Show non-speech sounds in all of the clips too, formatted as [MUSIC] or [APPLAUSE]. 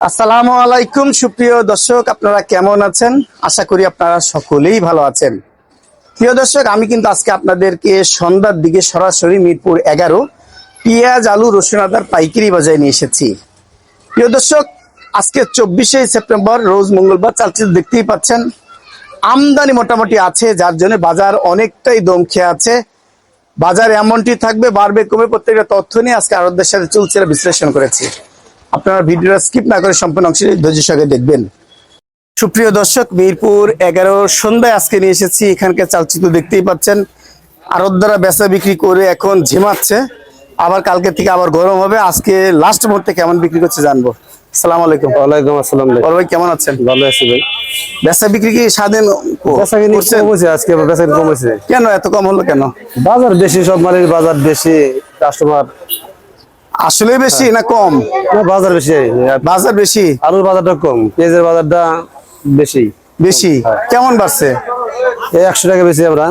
আসসালামু আলাইকুম, সুপ্রিয় দর্শক, আপনারা কেমন আছেন? আশা করি আপনারা সকলেই ভালো আছেন। প্রিয় দর্শক, আমি কিন্তু আজকে আপনাদেরকে সন্ধ্যার দিকে সরাসরি মিরপুর এগারো পেঁয়াজ, আলু, রসুন, আদার পাইকারি বাজারে নিয়ে এসেছি। প্রিয় দর্শক, আজকে চব্বিশে সেপ্টেম্বর, রোজ মঙ্গলবার, চালচিত্র দেখতেই পাচ্ছেন, আমদানি মোটামুটি আছে, যার জন্য বাজার অনেকটাই দম খেয়ে আছে। বাজার এমনটি থাকবে, বাড়বে কমে প্রত্যেকটা তথ্য নিয়ে আজকে আরবদের সাথে চলছে বিশ্লেষণ করেছি। আপনারা ভিডিওটা স্কিপ না করে সম্পূর্ণ অংশ ধৈর্য সঙ্গে দেখবেন। সুপ্রিয় দর্শক মিরপুর এগারো সন্ধ্যায় আজকে নিয়ে এসেছি। এখানকার চালচিত্র দেখতেই পাচ্ছেন। আরবদারা বেচা বিক্রি করে এখন ঝিমাচ্ছে। আবার কালকে থেকে আবার গরম হবে। আজকে লাস্ট মুহূর্তে কেমন বিক্রি করছে জানব। সালাম আলাইকুম। ওয়ালাইকুম আসসালাম ভাই। বড় ভাই কেমন আছেন? ভালো আছি ভাই। বেচা বিক্রি কি স্বাধীন বেচা কিনি করছেন? কমেছে আজকে বেচা কিনি কমেছে। কেন এত কম হলো কেন? বাজার বেশি সব মালের বাজার বেশি কাস্টমার আসলে বেশি না কম? বাজার বেশি। বাজার বেশি? আলুর বাজারটা কম পেঁয়াজের বাজারটা বেশি। বেশি? কেমন বাড়ছে? এই একশো টাকা বেশি আমরা।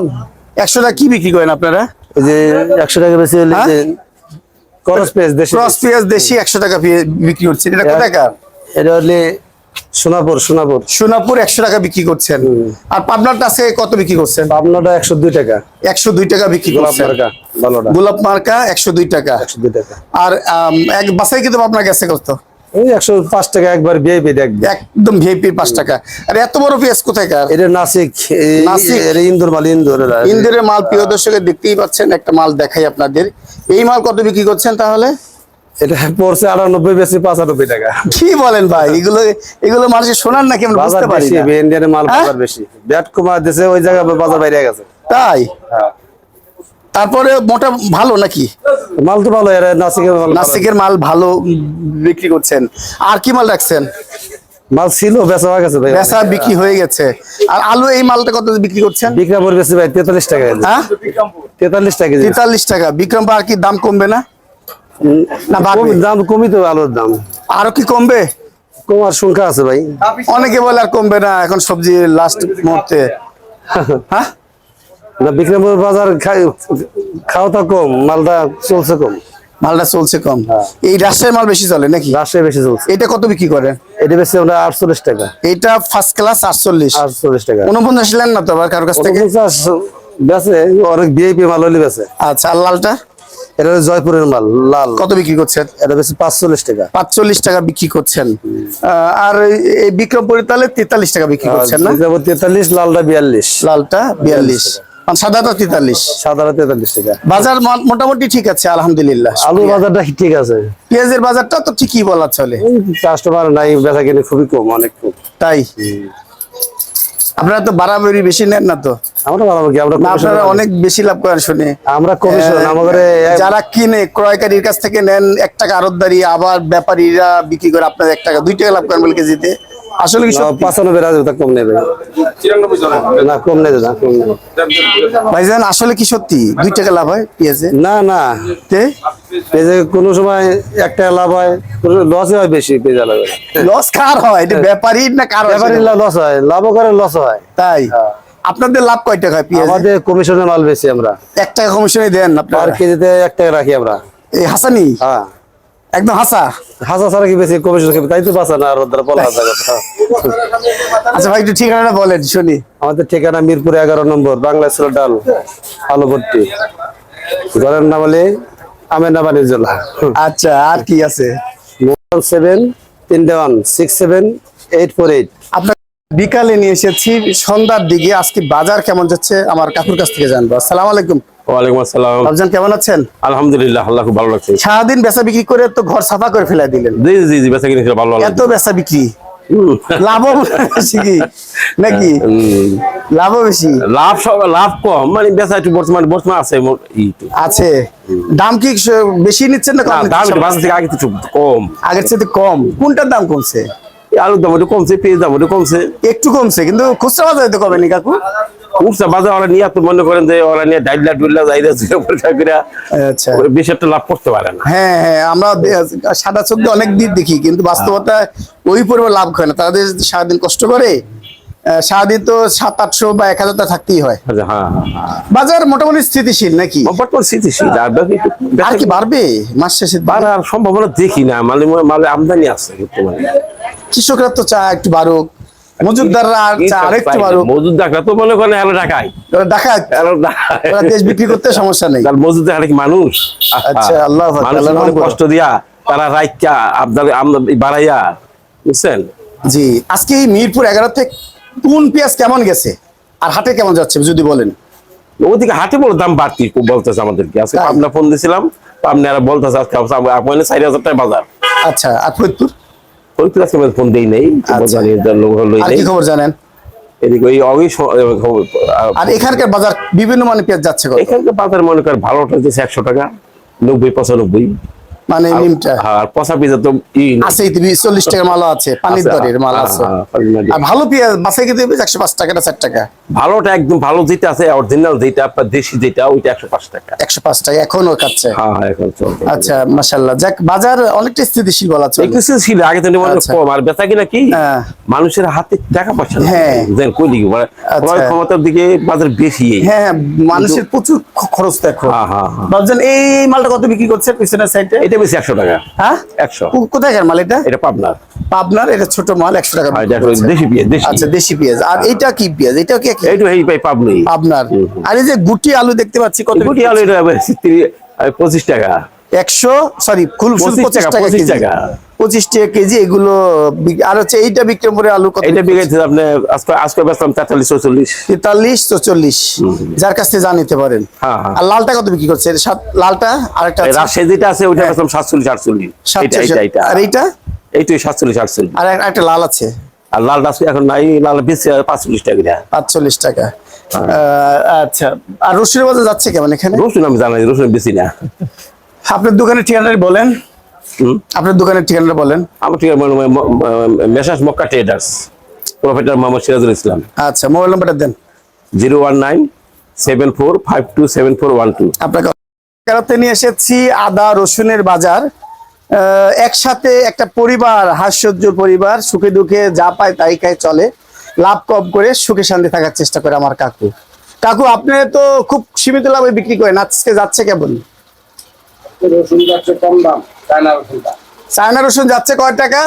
একশো টাকা কি বিক্রি করেন আপনারা? এই যে একশো টাকা বেশি হলে ক্রস যে করস পেঁয়াজ দেশি ক্রস পেঁয়াজ। দেশি একশো টাকা বিক্রি করছে এটা কত টাকা এটা হলে সোনাপুর সোনাপুর। সোনাপুর একশো টাকা বিক্রি করছেন। আর পাবনারটা আছে কত বিক্রি করছেন? আপনারটা একশো দুই টাকা। একশো দুই টাকা বিক্রি করছেন। গোলাপ মার্কা একশো দুই টাকা। একশো দুই টাকা। আর এক বাসায় কিন্তু আপনার গেছে কত? ওই একশো পাঁচ টাকা একবার দেখবে। একদম পাঁচ টাকা। আর এত বড় পেঁয়াজ কোথায় কার এটা নাসিক নাসিক? এটা ইন্দোর মাল ইন্দোর এরা। ইন্দিরের মাল প্রিয় দর্শকের দেখতেই পাচ্ছেন একটা মাল দেখাই আপনাদের। এই মাল কত বিক্রি করছেন তাহলে? এটা পড়ছে আটানব্বই বেশি পাঁচানব্বই টাকা। কি বলেন ভাই? এগুলো এগুলো মানুষের শোনার নাকি আমরা বুঝতে পারি ইন্ডিয়ানের মাল হ্যাঁ? বাজার বেশি। ব্যাট কমা দেশে ওই জায়গায় বাজার বাইরে গেছে। তাই? তারপরে মোটা ভালো নাকি? মাল তো ভালো নাসিকের মাল ভালো। নাসিকের মাল ভালো বিক্রি করছেন। আর কি মাল রাখছেন? মাল ছিল বেচা হয়ে গেছে ভাই। বেচা বিক্রি হয়ে গেছে। আর আলু এই মালটা কত বিক্রি করছেন? বিক্রামপুর বেশি ভাই তেতাল্লিশ টাকা হ্যাঁ? তেতাল্লিশ টাকা। তেতাল্লিশ টাকা। বিক্রমপুর আর কি দাম কমবে না? না দাম কমই তো আলুর দাম। আরও কি কমবে? কমার সংখ্যা আছে ভাই। অনেকে বলে আর কমবে না এখন সবজি লাস্ট মুহূর্তে। [LAUGHS] হ্যাঁ? না বিক্রমপুর বাজার খাওয়াটা কম মালটা চলছে কম। মালটা চলছে কম। হ্যাঁ। এই রাজশাহীর মাল বেশি চলে নাকি? রাজশাহী বেশি চলছে। এটা কত বিক্রি করে? এটা বেশি আমরা আটচল্লিশ টাকা। এটা ফার্স্ট ক্লাস আটচল্লিশ। আটচল্লিশ টাকা। উনপঞ্চাশ নেন না তো আবার কারোর কাছ থেকে? বেচে অনেক ভিআইপি মাল হলে বেচে। আচ্ছা আর লালটা? এটা জয়পুরের মাল লাল। কত বিক্রি করছেন? এটা বেশি পাঁচচল্লিশ টাকা। পাঁচচল্লিশ টাকা বিক্রি করছেন। আর এই- এই বিক্রমপুরে তাহলে তেতাল্লিশ টাকা বিক্রি করছেন না? তেতাল্লিশ লালটা বিয়াল্লিশ। লালটা বিয়াল্লিশ। সাদাটা তেতাল্লিশ। সাদাটা তেতাল্লিশ টাকা। বাজার মোটামুটি ঠিক আছে আলহামদুলিল্লাহ আলু বাজারটা ঠিক আছে। পেঁয়াজের বাজারটা তো ঠিকই বলা চলে। কাস্টমার নাই বেচা কিনে খুবই কম অনেক কম। তাই? আপনারা তো বাড়াবাড়ি বেশি নেন না তো? আমরা বাড়াবাড়ি আমরা আপনারা অনেক বেশি লাভ করেন শুনে। আমরা কমিশন আমাদের যারা কিনে ক্রয়কারীর কাছ থেকে নেন এক টাকা আরতদারি আবার ব্যাপারীরা বিক্রি করে আপনার এক টাকা দুই টাকা লাভ করেন বলে কেজিতে। আসলে কি? পাঁচানব্বই রাজু তা কম নেবে। না কম নেবে না কম নেবে। ভাইজান আসলে কি সত্যি? দুই টাকা লাভ হয় পেঁয়াজে? না না। তে? যে কোনো সময় একটা লাভ হয় লসে হয় বেশি পেঁজা লাভ লস কার হয়? এটা ব্যাপারীর না কার হয় ব্যাপারী লস হয় লাভও করে লস হয়। তাই? আপনাদের লাভ কয় টাকা হয় পেঁয়াজে? আমাদের কমিশনের মাল বেশি আমরা। এক টাকা কমিশনে দেন পার কেজিতে এক টাকা রাখি আমরা। এই হাসানি? হ্যাঁ। একদম হাসা। হাসা ছাড়া কি বেশি খাবে তাই তো বাঁচা না আর বলা হাজার কথা আচ্ছা ভাই একটু ঠিকানাটা বলেন শুনি। আমাদের ঠিকানা মিরপুর এগারো নম্বর বাংলা ছিল ডাল আলু ভর্তি ঘরের নাম হলে আমেনা বাণিজ্যলা। আচ্ছা আর কি আছে? সেভেন তিনটে one six seven eight four eight. আপনার বিকালে নিয়ে এসেছি সন্ধ্যার দিকে। আজকে বাজার কেমন যাচ্ছে? আমার কাকুর কাছ থেকে জানব। আসসালামু আলাইকুম। ওয়ালাইকুম আসসালাম। ভাবজান কেমন আছেন? আলহামদুলিল্লাহ আল্লাহ খুব ভালো লাগছে সারাদিন বেচা বিক্রি করে তো ঘর সাফা করে ফেলে দিলেন। জি জি জি বেচা কিনেছিল ভালো এত বেচা বিক্রি? লাভও বেশি কি? নাকি? লাভও বেশি? লাভ সব লাভ কম। মানে বেচা একটু বর্তমান বর্তমান আছে আছে। দাম কি বেশি নিচ্ছেন না না কম দাম বাজার থেকে আগে একটু কম। আগের চেয়ে কম। কোনটার দাম কমছে? আলুর দাম একটু কমছে পেঁয়াজ দাম একটু কমছে। একটু কমছে কিন্তু খুচরা বাজারে তো কমেনি কাকু। উঠছে বাজার ওরা নিয়ে তো মনে করেন যে ওরা নিয়ে ডাইলা ডুইলা যাইরা করে আচ্ছা ওই বেশি একটা লাভ করতে পারে না। হ্যাঁ হ্যাঁ আমরা সাদা চোখ অনেক দিক দেখি কিন্তু বাস্তবতা ওই পরিমাণ লাভ হয় না। তাদের সারাদিন কষ্ট করে সারাদিন তো সাত আটশো বা এক হাজার থাকতেই হয়। আচ্ছা, হ্যাঁ হ্যাঁ। বাজার মোটামুটি স্থিতিশীল নাকি? বর্তমান স্থিতিশীল আর কি বাড়বে? মাস শেষে বাড়ার সম্ভাবনা দেখি না মালে মালে আমদানি আছে কৃষকরা তো চা একটু বাড়ুক মজুদদাররা আরেকটু বাড়ুক। মজুদ তো মনে করেন হ্যালো ঢাকায় ওরা ঢাকায় ওরা দেশ বিক্রি করতে সমস্যা নেই। তার মজুদ কি মানুষ। আচ্ছা, আল্লাহ আকবার, মানুষের আল্লাহ মনে আকবার। কষ্ট দিয়া তারা রাইকা আপনার বাড়াইয়া বুঝছেন? জি আজকে এই মিরপুর এগারো থেকে কোন পেঁয়াজ কেমন গেছে? আর হাটে কেমন যাচ্ছে যদি বলেন। ওদিকে হাটে বড় দাম বাড়তি খুব বলতেছে আমাদেরকে। আজকে? পাবনা ফোন দিয়েছিলাম পাবনারা বলতেছে আজকে আপনার চারি হাজার টাকা বাজার। আচ্ছা আর ফরিদপুর? ওই তো আজকে ফোন দেই নেই আচ্ছা। জানি লোক হলো আর কি খবর জানেন? এদিকে ওই অগি আর এখানকার বাজার বিভিন্ন মানে পেঁয়াজ যাচ্ছে এখানকার বাজার মনে কর ভালোটা হচ্ছে একশো টাকা নব্বই পঁচানব্বই। মানে নিমটা। আর পচা পিজা তো আছে চল্লিশ টাকার মাল আছে পানির দরের মাল হ্যাঁ, আছে। হ্যাঁ, দরের। আর ভালো পেঁয়াজ খেতে হবে একশো পাঁচ টাকা না টাকা। ভালোটা একদম ভালো যেটা আছে অরিজিনাল যেটা আপনার দেশি যেটা ওইটা একশো পাঁচ টাকা। একশো পাঁচ টাকা এখনও খাচ্ছে হ্যাঁ হ্যাঁ এখন চলছে। আচ্ছা যাক বাজার অনেকটা স্থিতিশীল বলা চলে। ছিল আগে তো মনে। কম আর বেচা কিনা কি? হ্যাঁ। মানুষের হাতে টাকা পয়সা হ্যাঁ। কই দিকে মানে আচ্ছা। ক্ষমতার দিকে বাজার বেশি। হ্যাঁ হ্যাঁ, মানুষের প্রচুর খরচ দেখো। হ্যাঁ, হ্যাঁ, হ্যাঁ। ভাবছেন এই মালটা কত বিক্রি করছে পিছনের সাইডে এটা বেশি একশো টাকা। হ্যাঁ? একশো। কোথাকার মাল এটা? এটা পাবনার। পাবনার? এটা ছোট মাল একশো টাকা এটা করছে। দেশি পেঁয়াজ দেশি আচ্ছা দেশি পেঁয়াজ। আর এটা কি পেঁয়াজ? এটা কি এইটা এই পাবনি পাবনার। আর এই যে গুটি আলু দেখতে পাচ্ছি কত গুটি আলু এটা পঁচিশ টাকা। একশো সরি ফুল শুধু 25 পঁচিশ টাকা, পঁচিশ টাকা। পঁচিশ টাকা কেজি এগুলো আর হচ্ছে এইটা বিক্রমপুরের আলু কত? এটা বিঘাইতে আপনি আজকে আজকে বেচলাম তেতাল্লিশ চৌচল্লিশ। তেতাল্লিশ চল্লিশ যার কাছ থেকে জানিতে পারেন। হ্যাঁ, হ্যাঁ। আর লালটা কত বিক্রি করছে? লালটা আরেকটা এই আছে। যেটা আছে ওইটা হ্যাঁ। বেচলাম সাতচল্লিশ আটচল্লিশ। আর এইটা? এইটাই সাতচল্লিশ আটচল্লিশ। আর একটা লাল আছে। আর লাল ডাস এখন নাই লাল বেশি পাঁচচল্লিশ টাকা পাঁচচল্লিশ টাকা। আহ, আচ্ছা। আর রসুনের বাজার যাচ্ছে কেমন এখানে? রসুন আমি জানাই রসুন বেশি না। আপনার দোকানের ঠিকানাটা বলেন। আপনার দোকানের ঠিকানাটা বলেন। আমার ঠিক messrs Makka traders proprietor Mohammad Sirajul Islam. আচ্ছা মোবাইল নাম্বারটা দেন। Zero one nine seven four five two seven four one two. আপনাকে নিয়ে এসেছি আদা রসুনের বাজার। একসাথে একটা পরিবার হাস্যোজ্জ্বল পরিবার সুখে দুঃখে যা পায় তাই খায় চলে। লাভ কম করে সুখে শান্তি থাকার চেষ্টা করে আমার কাকু। কাকু আপনি তো খুব সীমিত লাভে বিক্রি করেন আজকে যাচ্ছে কেমন? রসুন যাচ্ছে কম দাম চায়না রসুনটা চায়না রসুন যাচ্ছে কয় টাকা?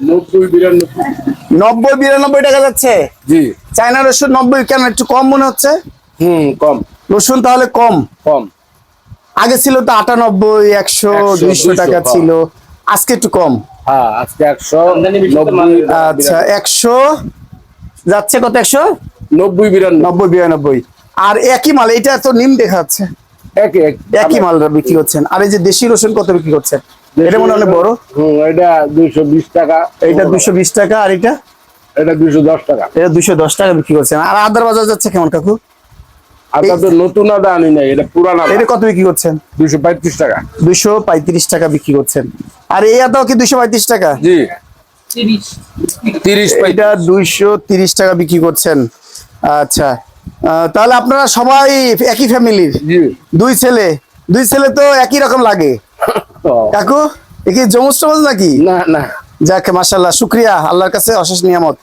নব্বই বিরানব্বই। নব্বই বিরানব্বই টাকা যাচ্ছে? জি। চায়না রসুন নব্বই কেন একটু কম মনে হচ্ছে? হুম কম। রসুন তাহলে কম। কম। আগে ছিল তো আটানব্বই একশো দুইশো টাকা হ্যাঁ। ছিল। আজকে একটু কম। হ্যাঁ আজকে একশো নব্বই আচ্ছা একশো যাচ্ছে কত একশো? নব্বই বিরানব্বই। নব্বই বিরানব্বই। আর একই মাল এটা তো নিম দেখা যাচ্ছে। এক এক একই মাল বিক্রি করছেন। আর এই যে দেশি রসুন কত বিক্রি করছেন? এটা মনে হয় অনেক বড়। হুম এটা দুইশো বিশ টাকা। এইটা দুশো বিশ টাকা আর এটা? এটা দুইশো দশ টাকা। এটা দুশো দশ টাকা বিক্রি করছেন। আর আদার বাজার যাচ্ছে কেমন কাকু? আর তো নতুন আদা আনি নাই এটা পুরান আদা। এটা কত বিক্রি করছেন? দুইশো পঁয়ত্রিশ টাকা। দুশো পঁয়ত্রিশ টাকা বিক্রি করছেন। আর এই আদাও কি দুশো পঁয়ত্রিশ টাকা? জি। তিরিশ। এটা দুইশো তিরিশ টাকা বিক্রি করছেন। আচ্ছা। তাহলে আপনারা সবাই একই ফ্যামিলির দুই ছেলে। দুই ছেলে তো একই রকম লাগে। কাকু একে কি জমজ টমজ নাকি? না না। যাক মাসাল্লাহ শুক্রিয়া আল্লাহর কাছে অশেষ নিয়ামত।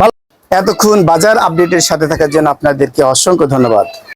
ভালো এতক্ষণ বাজার আপডেটের সাথে থাকার জন্য আপনাদেরকে অসংখ্য ধন্যবাদ।